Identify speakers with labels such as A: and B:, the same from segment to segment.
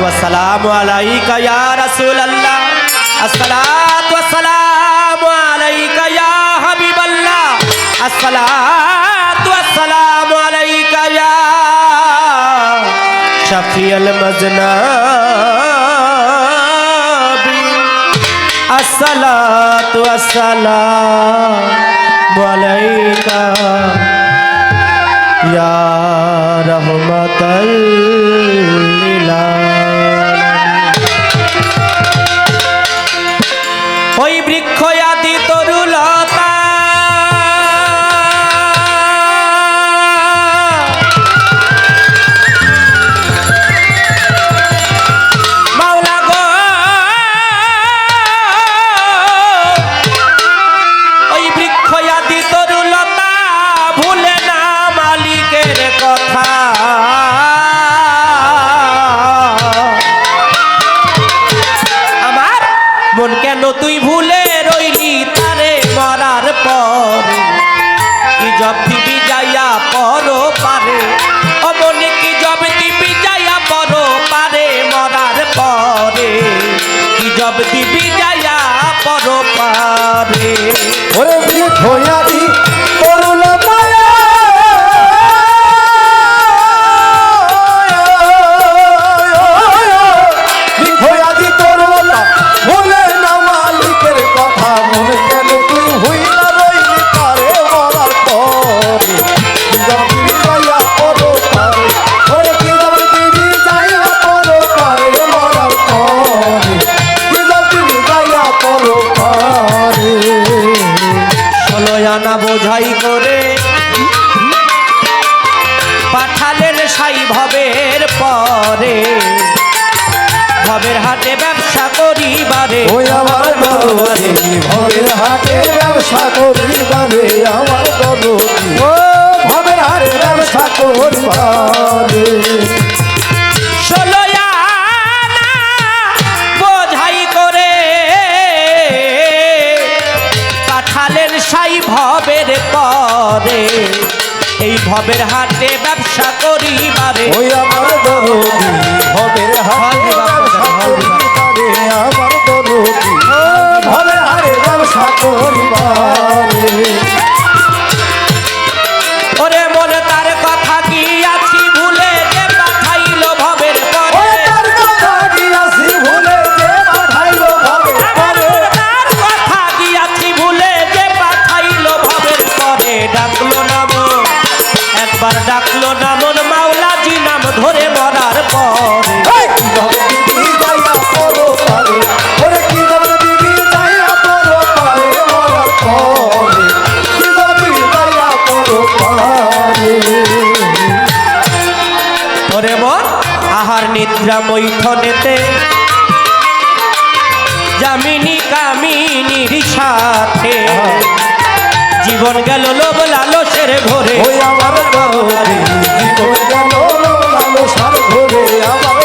A: আসসালাতু আসসালামু আলাইকা ইয়া রাসূলুল্লাহ আসসালাতু আসসালামু আলাইকা ইয়া হাবিবাল্লাহ আসসালাতু আসসালামু আলাইকা ইয়া শাফিউল মাজনাবি আসসালাতু আসসালামু আলাইকা ইয়া রহমাতাল মন কেন তুই ভুলে রইলি তারে মরার পর? কি জব দিবি যাইয়া পর পারে? ও মনে কি জব দিবি যাইয়া পর পারে মরার পরে? কি জব দিবি যাইয়া পর পারে?
B: ওরে করুল
A: বোঝাই করে। পাঠালেন সাই ভবের পরে। ভবের হাটে ব্যবসা করিবারে।
B: ওই আমার ভবের হাটে ব্যবসা করিবারে।
A: এই হাতে ব্যবসা করিবারে।
B: ওই আমার
A: নিদ্রা মৈথনেতে জামিনী কামিনীর সাথে। জীবন গেল লোভ লালসের ঘরে।
B: আমার গেল লালো সার ঘরে। আমার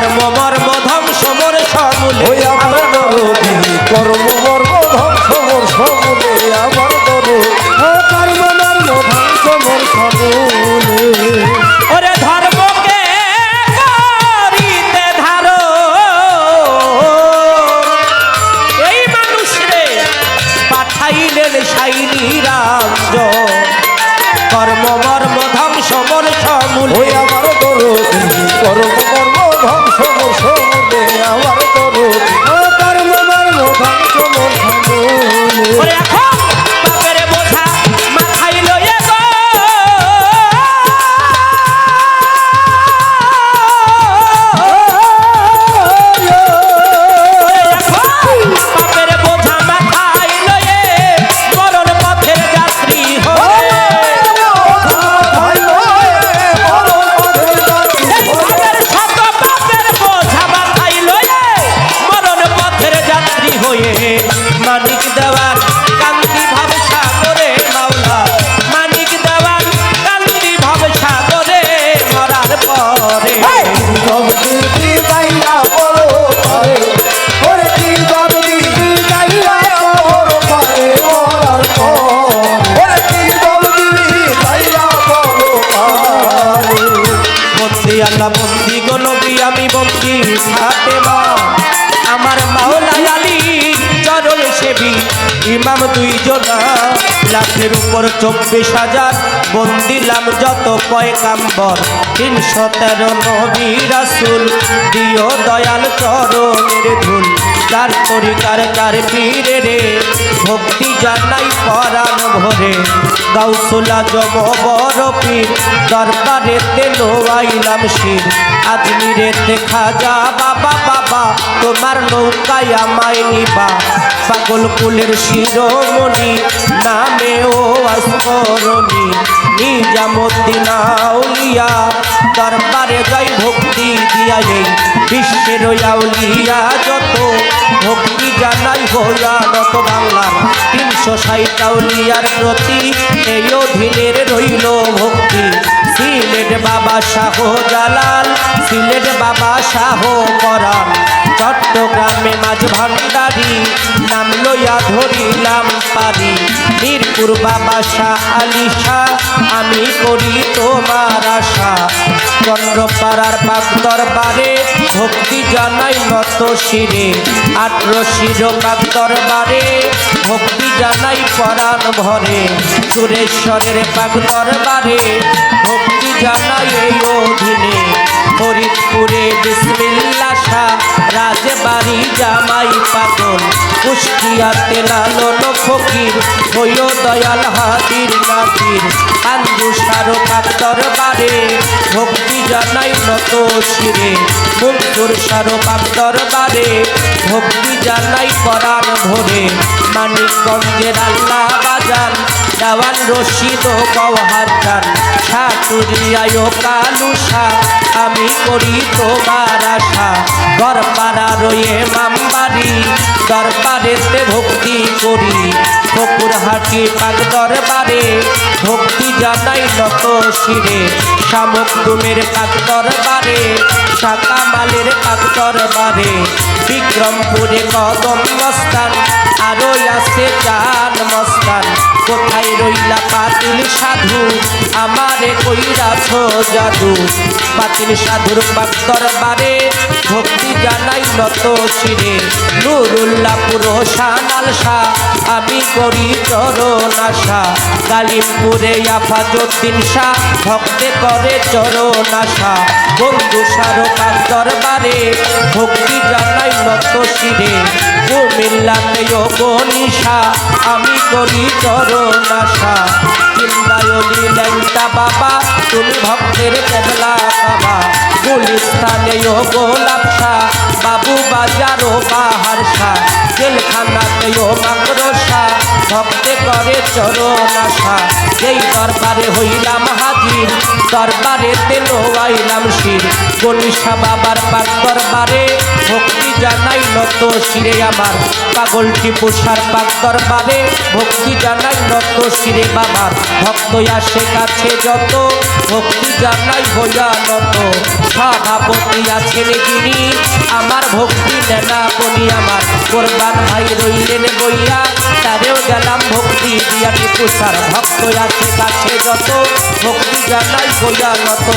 A: কর্ম মর্ম ধ্বংস মোর সমূলে।
B: আমার দরদি কর্ম মর্ম ধ্বংস মোর সমূলে আমার দরদি। ও কর্ম মর্ম ধ্বংস মোর সমূলে।
A: ওরে ধর্মকে করিতে ধারণ এই মানুষ রে পাঠাইলেন সাইনি রাজ্য কর্ম মর্ম ধ্বংস মন সমূলে।
B: আমার দরদি কর্ম কর্ম ধ্বংস মোর আমার দরদি। ধর্ম ধর্ম ধ্বংস মোর
A: এখন মানিক দেওয়ার কান্তি ভাব সাগরে মাওলা? মানিক দেওয়ার কান্তি ভাব সাগরে মরার পরে? আল্লাহ বন্দি আমি বন্দি ইমাম দুই জনা লাখের উপর চব্বিশ হাজার। বন্দিলাম যত পয়কাম্বর তিনশো তেরো নবী রাসুল। দিও দয়াল চরণের ধুল। তার তরিকার কার পীরে রে। ভক্তি জানাই পরাণ ভরে। গাউসুলা জম বড় পীর দরবারে তেলো আইলাম শির আজমিরেতে খাজা বাবা বাবা, তোমার নৌকায় আমায় নিবা। পাগল কুলের শিরোমণি নামে ও আস্মরণী নিজামুদ্দিন দরবারে যাই ভক্তি দিয়া এই বিশ্বের আউলিয়া। যত ভক্তি জানাই হইয়া নত বাংলার তিনশো ষাট আউলিয়ার প্রতি, এই অধীনের রইল ভক্তি। সিলেট বাবা শাহ জালাল, সিলেট বাবা শাহ পরাণ। চট্টগ্রামে মাঝ ভান্ডারি, নাম লইয়া ধরিলাম পারি। মিরপুর বাবা শাহ আলী শাহ, আমি করি তোমার আশা। চন্দ্রপাড়ার বাগ দরবারে ভক্তি জানাই নত শিরে। আট্র শির বাগ দরবারে ভক্তি জানাই পরাণ ভরে। সুরেশ্বরের বাগ দরবারে জানাই এই অধীনে ফরিদপুরে বিসমিল্লা শাহ, রাজবাড়ি জামাই পাগল, কুষ্টিয়াতে লালন ফকির হইও দয়াল হাতির নাতির কান্দু সারো পাক্তর বারে ভক্তি জানাই নত শিরে। মুক্তুর সারো পাক্তর বারে ভক্তি জানাই করার ভোরে। মানিকগঞ্জের আল্লাহ বাজান দেওয়ান রশিদ গওহার চান সাতুরিয়ায় কালুসা আমি করি তোমার আশা। দরবারা রয়ে মামবাড়ি, দরবারেতে ভক্তি করি। ফকুর হাটি পাক দরবারে ভক্তি জানাই নত শিরে। শামুক তুমের পাক দরবারে শাখা মালের পাক দরবারে। বিক্রমপুরে কদম মস্তান, আরও আছে চান মস্তান। কোথায় রইলা পাতিল সাধু? আমারে কইরাছ জাদু। পাতিল সাধুর পাক দরবারে, ভক্তি জানাই নত শিরে। নুরুল্লাপুর শানাল শাহ আমি করি চরণ আশা। কালিমপুরে আফাজুদ্দিন শাহ, ভক্তে করে চরণ আশা। বন্ধু সারকার দরবারে ভক্তি জানাই নত শিরে। কুমিল্লাতে গনিশা আমি করি চরণ আশা। চিন্তায়নি ল্যাংটা বাবা, তুমি ভক্তের কেবলা বাবা। গুলিস্তানে ও গোলাপসা, বাবু বাজারো বাহারসা জেলখানাতে ও মাকড়সা, ভক্তে করে চরণ আশা। যেই দরবারে হইলাম হাজির দরবারে তেলো আইলাম শির। গনিশা বাবার পাক দরবারে ভক্তি জানাই নত শিরে আমার। পাগল টিপুষার পাক দরবারে ভক্তি জানাই নত শিরে বাবার। ভক্ত আসে কাছে যত, ভক্তি জানাই হইয়া নত। সভাপতি আছেন যিনি, আমার ভক্তি নেনা বনি আমার। কোরবান ভাই রইলেন বইয়া, তারেও গেলাম ভক্তি দিয়া টিপুষার ভক্ত আছে কাছে যত, ভক্তি জানাই হইয়া নত।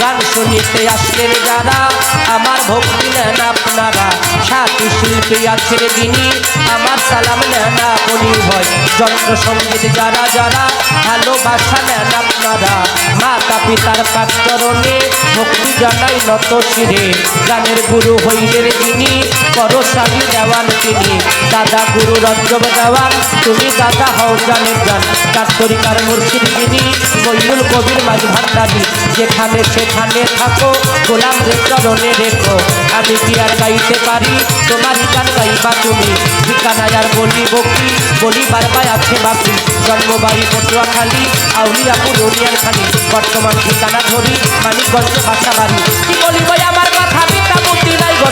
A: গান শুনিতে আসলেন যারা, আমার ভক্তি নেন আপনারা। সাথী শিল্পী আছেন যিনি আমার সালাম নেনা আপনি হয় যন্ত্র সংগীত যারা যারা ভালোবাসা নেন আপনারা। মাতা পিতার কাচরণে ভক্তি জানাই নত চিরে গানের গুরু হইলেন বড় স্বামী দেওয়ান তিনি। দাদা গুরু রঞ্জব দেওয়ান, তুমি দাদা হও জানে জান। তার তরিকার মুর্শিদ যিনি মইনুল কবির মাঝ ভান্ডারি। যেখানে সেখানে থাকো, গোলাম চরণে রেখো। আমি কি আর গাইতে পারি? তোমার গান গাইবা তুমি। ঠিকানায় আর বলি বকি বলি বারবার আছে বাকি জন্মবাড়ি পটুয়াখালী আউলিয়াপুর উড়িয়ার খালি বর্তমান ঠিকানা ধরি, মানিকগঞ্জ ভাষা বাড়ি কি বলিব আমার কথা? পিতা মূর্তি নাই গো